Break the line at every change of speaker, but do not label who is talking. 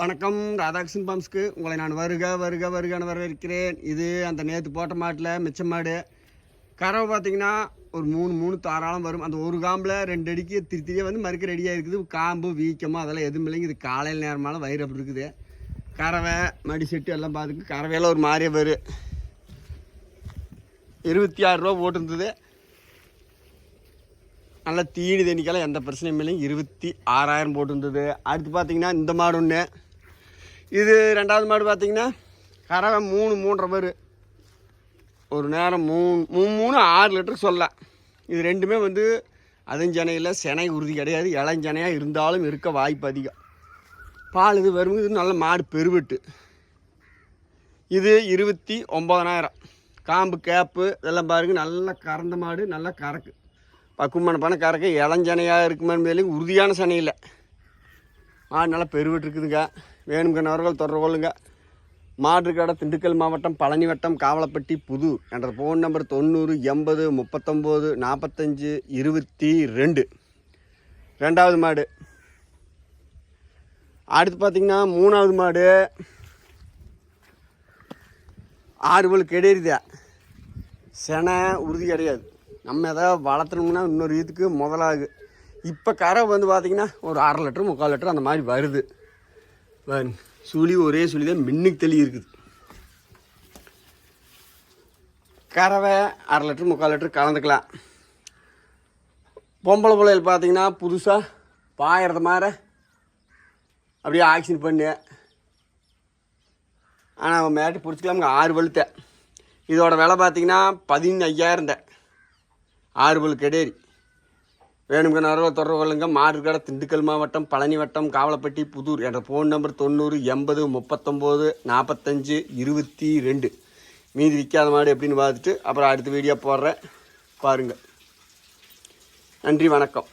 வணக்கம் ராதாகிருஷ்ணன் பாம்ஸ்க்கு. உங்களை நான் வருக வருக வருகன்னு வரவேற்கிறேன். இது அந்த நேற்று போட்ட மாட்டில் மிச்ச மாடு. கறவை பார்த்தீங்கன்னா ஒரு மூணு மூணு தாராளம் வரும். அந்த ஒரு காம்பில் ரெண்டு அடிக்கு திரு திரியாக வந்து மறுக்க ரெடியாக இருக்குது காம்பு வீக்கமாக அதெல்லாம் எதுவும் இல்லைங்க. இது காலையில் நேரமால வயிறு அப்படி இருக்குது. கறவை மடி செட்டு எல்லாம் பார்த்துக்கு கறவையெல்லாம் ஒரு மாதிரியே வரும் இருபத்தி ஆறு ரூபா போட்டிருந்தது. நல்லா தீனி தண்ணிக்கெல்லாம் எந்த பிரச்சனையும் இல்லைங்க. இருபத்தி ஆறாயிரம் போட்டிருந்தது. அடுத்து பார்த்தீங்கன்னா இந்த மாடு ஒன்று இது ரெண்டாவது மாடு பார்த்தீங்கன்னா கறவை மூணு மூன்றரை பேர். ஒரு நேரம் மூணு மூணு மூணு ஆறு லிட்டர் சொல்லலாம் இது ரெண்டுமே வந்து அதஞ்சனையில் செனை உறுதி கிடையாது. இளஞ்சனையாக இருந்தாலும் இருக்க வாய்ப்பு அதிகம். பால் இது வரும் இது நல்ல மாடு பெருவெட்டு. இது இருபத்தி ஒம்பதனாயிரம் காம்பு கேப்பு இதெல்லாம் பாருங்க நல்லா கறந்த மாடு நல்லா கறக்கு. பக்குவமான பணம் கறக்க. இளஞ்சனையாக இருக்குமான்னு உறுதியான சனை இல்லை மாடு நல்லா பெருவிட்டு இருக்குதுங்க. வேணுங்கிறவர்கள் தொடர்பு கொள்ளுங்க. மாடு கடை திண்டுக்கல் மாவட்டம் பழனி வட்டம் காவலப்பட்டி புது என்ற ஃபோன் நம்பர் தொண்ணூறு எண்பது முப்பத்தொம்போது நாற்பத்தஞ்சு இருபத்தி ரெண்டு. ரெண்டாவது மாடு. அடுத்து பார்த்தீங்கன்னா மூணாவது மாடு. ஆறு பல் செனை உறுதி கிடையாது. நம்ம எதாவது வளர்த்தணும்னா இன்னொரு இதுக்கு முதலாகு இப்போ கரை வந்து பார்த்திங்கன்னா ஒரு அரை லிட்டர் முக்கால் லிட்டர் அந்த மாதிரி வருது. சுழி ஒரே சுழி தான் மின்னுக்கு தெளி இருக்குது. கறவை அரை லிட்டர் முக்கால் லிட்டர் கலந்துக்கலாம். பொம்பளை பிள்ளைகள் பார்த்தீங்கன்னா புதுசாக பாயறது மாதிரி அப்படியே ஆக்சிஜன் பண்ணு. ஆனால் அவன் மேட்டு பிடிச்சிக்கலாமுங்க ஆறு பழுத்த இதோட விலை பார்த்தீங்கன்னா பதினஞ்சு ஐயாயிரம் தான் ஆறு பழு கெடேரி. வேணுங்கிற நரவ தொடர்பு கொள்ளுங்க. மாறுகடை திண்டுக்கல் மாவட்டம் பழனி வட்டம் காவலப்பட்டி புதூர் என்ற ஃபோன் நம்பர் தொண்ணூறு எண்பது முப்பத்தொம்போது நாற்பத்தஞ்சு இருபத்தி ரெண்டு. மீதி விற்காத மாடு எப்படின்னு பார்த்துட்டு அப்புறம் அடுத்த வீடியோ போடுறேன். பாருங்கள் நன்றி வணக்கம்.